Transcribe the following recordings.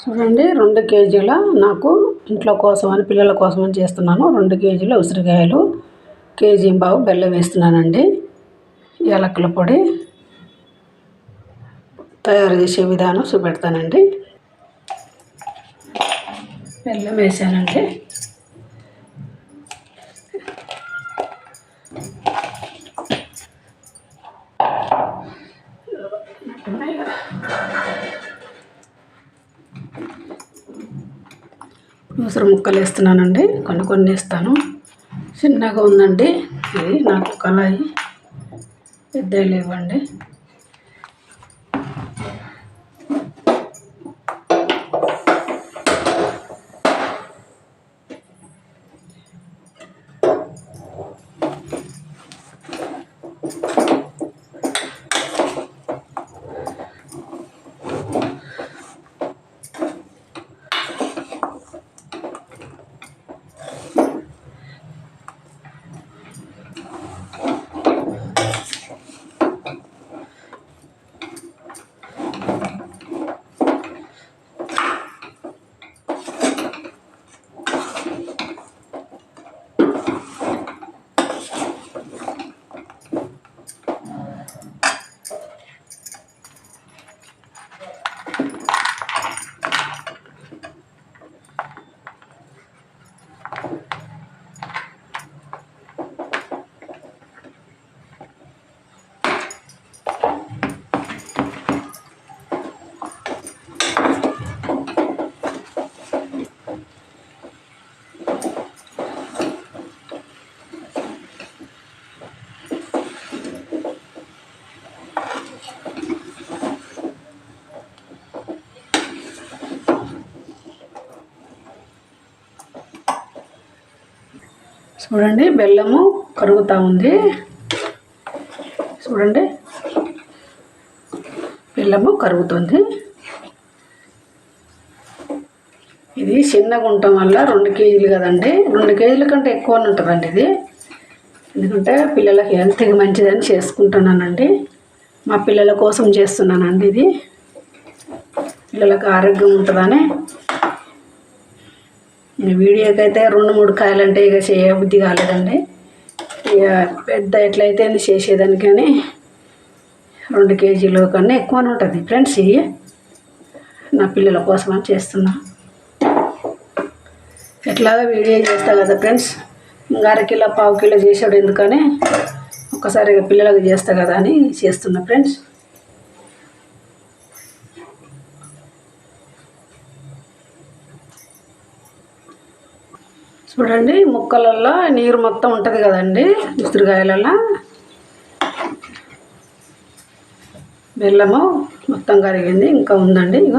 చూడండి రెండు కేజీల నాకు ఇంట్లో కోసం అని పిల్లల కోసం అని చేస్తున్నాను. రెండు కేజీల ఉసిరికాయలు కేజీ బావు బెల్లం వేస్తున్నానండి. యాలకుల పొడి తయారు చేసే విధానం చూపెడతానండి. బెల్లం వేసానండి. ఉసిరి ముక్కలు వేస్తున్నానండి. కొన్ని కొన్ని వేస్తాను. చిన్నగా ఉందండి. ఇది నాకు కళాయి. పెద్ద లేవండి. చూడండి బెల్లము కరుగుతూ ఉంది. చూడండి బెల్లము కరుగుతుంది. ఇది చిన్నగా ఉండటం వల్ల రెండు కేజీలు కదండి. రెండు కేజీల కంటే ఎక్కువ ఉంటుందండి ఇది. ఎందుకంటే పిల్లలకి హెల్త్కి మంచిదని చేసుకుంటున్నానండి. మా పిల్లల కోసం చేస్తున్నానండి ఇది. పిల్లలకు ఆరోగ్యం ఉంటుందని వీడియోకి అయితే రెండు మూడు కాయలు అంటే ఇక చేయబుద్ధి కాలేదండి. ఇక పెద్ద ఎట్లయితే అని చేసేదాన్ని కానీ రెండు కేజీలు కన్నా ఎక్కువనే ఉంటుంది. ఫ్రెండ్స్ ఇవి నా పిల్లల కోసం అని చేస్తున్నా. ఎట్లాగా వీడియో చేస్తా కదా ఫ్రెండ్స్. ఇంకా అరకిలో పావు కిలో చేసాడు ఎందుకని? ఒక్కసారి ఇక పిల్లలకు చేస్తా కదా అని చేస్తున్నా ఫ్రెండ్స్. చూడండి ముక్కలలో నీరు మొత్తం ఉంటుంది కదండి ఉసిరికాయలలో బెల్లము మొత్తం కరిగింది ఇంకా ఉందండి ఇక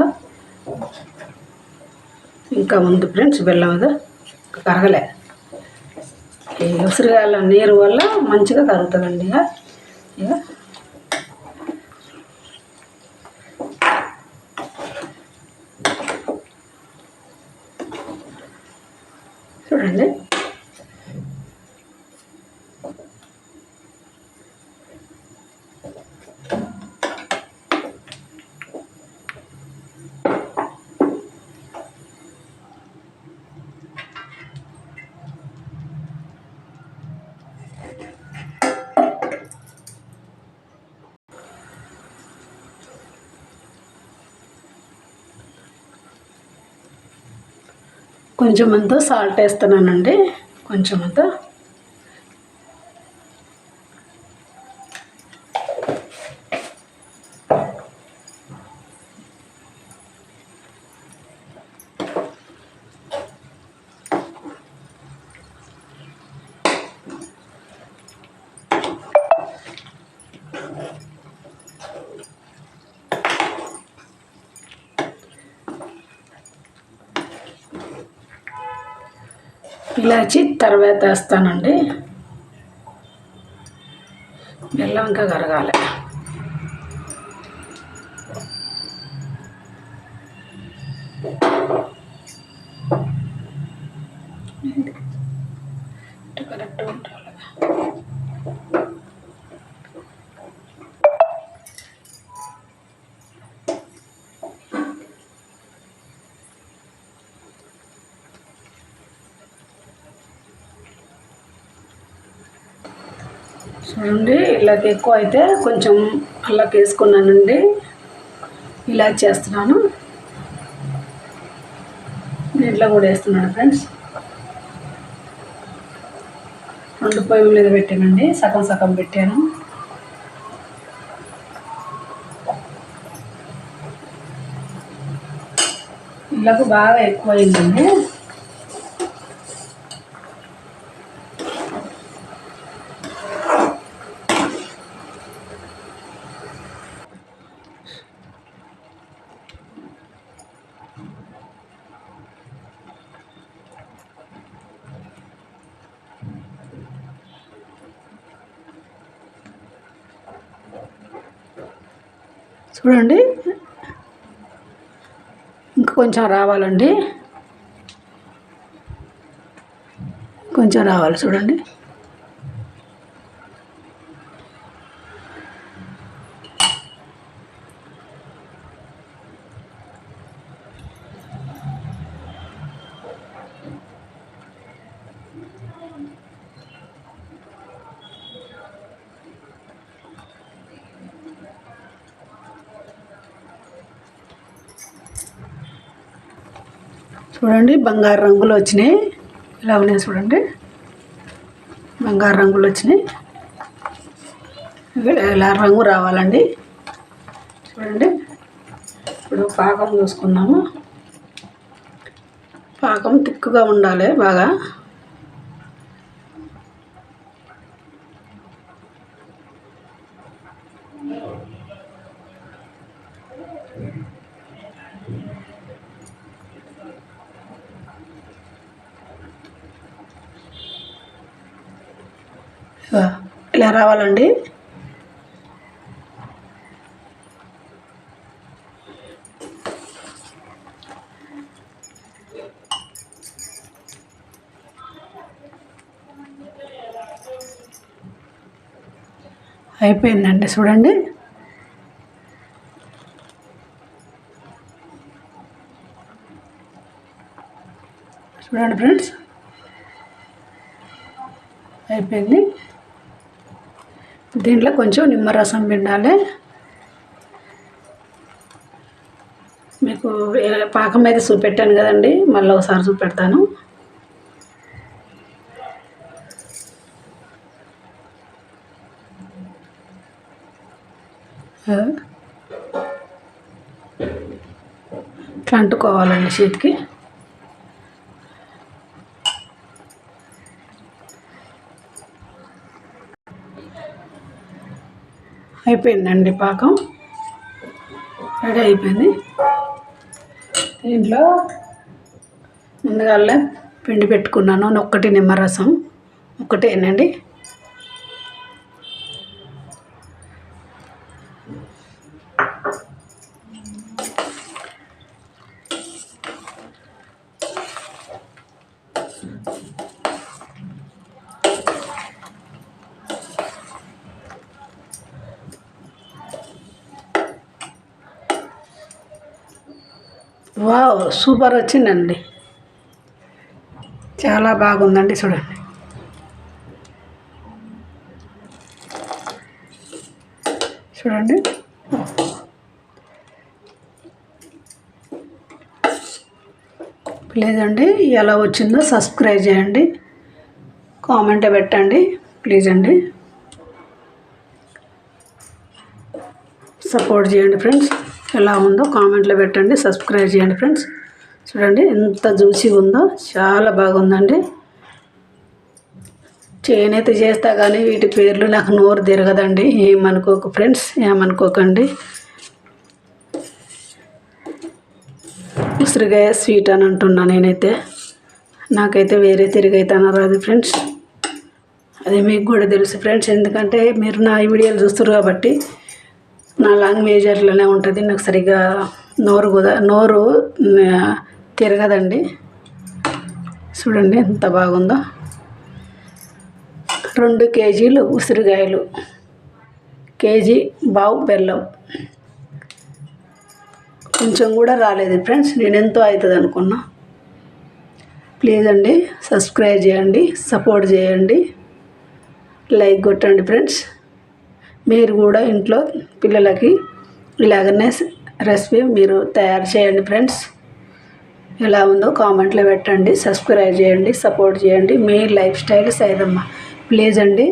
ఇంకా ఉంది ఫ్రెండ్స్ బెల్లం అది కరగలే. ఈ ఉసిరికాయల నీరు వల్ల మంచిగా కరుగుతుందండి ఇక ఇక చూడండి కొంచెం అంతా సాల్ట్ వేస్తున్నానండి. కొంచెం అంతా ఇలాచి తర్వాత వేస్తానండి. బెల్లం ఇంకా కరగాలి. చూడండి ఇలాగ ఎక్కువ అయితే కొంచెం అల్లాకి వేసుకున్నానండి. ఇలా చేస్తున్నాను. దీంట్లో కూడా వేస్తున్నాను ఫ్రెండ్స్. రెండు పొయ్యి మీద పెట్టానండి. సగం సగం పెట్టాను. ఇళ్ళకు బాగా ఎక్కువ అయిందండి చూడండి. ఇంకా కొంచెం రావాలండి. కొంచెం రావాలి చూడండి. చూడండి బంగారు రంగులు వచ్చినాయి. ఇలా ఉన్నాయి చూడండి. బంగారు రంగులు వచ్చినాయి. ఇలా రంగు రావాలండి. చూడండి. ఇప్పుడు పాకం చూసుకున్నాము పాకం తిక్కుగా ఉండాలి బాగా. ఇలా రావాలండి. అయిపోయిందండి చూడండి. చూడండి ఫ్రెండ్స్. అయిపోయింది. దీంట్లో కొంచెం నిమ్మరసం పిండాలి. మీకు పాకం అయితే చూపెట్టాను కదండి మళ్ళీ ఒకసారి చూపెడతాను. ఇట్లా అంటుకోవాలండి చేతికి. అయిపోయిందండి పాకం. రెడీ అయిపోయింది. దీంట్లో ముందుగానే పిండి పెట్టుకున్నాను. ఒక్కటి నిమ్మరసం. ఒకటేనండి వావ్ సూపర్ వచ్చిందండి. చాలా బాగుందండి చూడండి. చూడండి. ప్లీజ్ అండి ఎలా వచ్చిందో సబ్స్క్రైబ్ చేయండి. కామెంట్ పెట్టండి ప్లీజ్ అండి సపోర్ట్ చేయండి ఫ్రెండ్స్. ఎలా ఉందో కామెంట్లో పెట్టండి. సబ్స్క్రైబ్ చేయండి ఫ్రెండ్స్. చూడండి ఎంత జ్యూసీ ఉందో చాలా బాగుందండి. చేనేత చేస్తా కానీ వీటి పేర్లు నాకు నోరు తిరగదండి. ఏమనుకోకు ఫ్రెండ్స్ ఏమనుకోకండి. ఉసిరిగాయ స్వీట్ అని అంటున్నా నేనైతే. నాకైతే వేరే తిరిగైతే అనరాదు ఫ్రెండ్స్. అది మీకు కూడా తెలుసు ఫ్రెండ్స్ ఎందుకంటే మీరు నా ఈ వీడియోలు చూస్తారు కాబట్టి నా లాంగ్వేజ్ అట్లనే ఉంటుంది. నాకు సరిగ్గా నోరు కుద నోరు తిరగదండి. చూడండి ఎంత బాగుందో. రెండు కేజీలు ఉసిరికాయలు కేజీ బావు బెల్లం. కొంచెం కూడా రాలేదు ఫ్రెండ్స్. నేను ఎంతో అవుతుంది అనుకున్నా ప్లీజ్ అండి సబ్స్క్రైబ్ చేయండి సపోర్ట్ చేయండి. లైక్ కొట్టండి ఫ్రెండ్స్. మీరు కూడా ఇంట్లో పిల్లలకి ఇలాగనే రెసిపీ మీరు తయారు చేయండి ఫ్రెండ్స్. ఎలా ఉందో కామెంట్లో పెట్టండి సబ్స్క్రైబ్ చేయండి సపోర్ట్ చేయండి. మీ లైఫ్ స్టైల్ సైదమ్మ ప్లీజ్ అండి.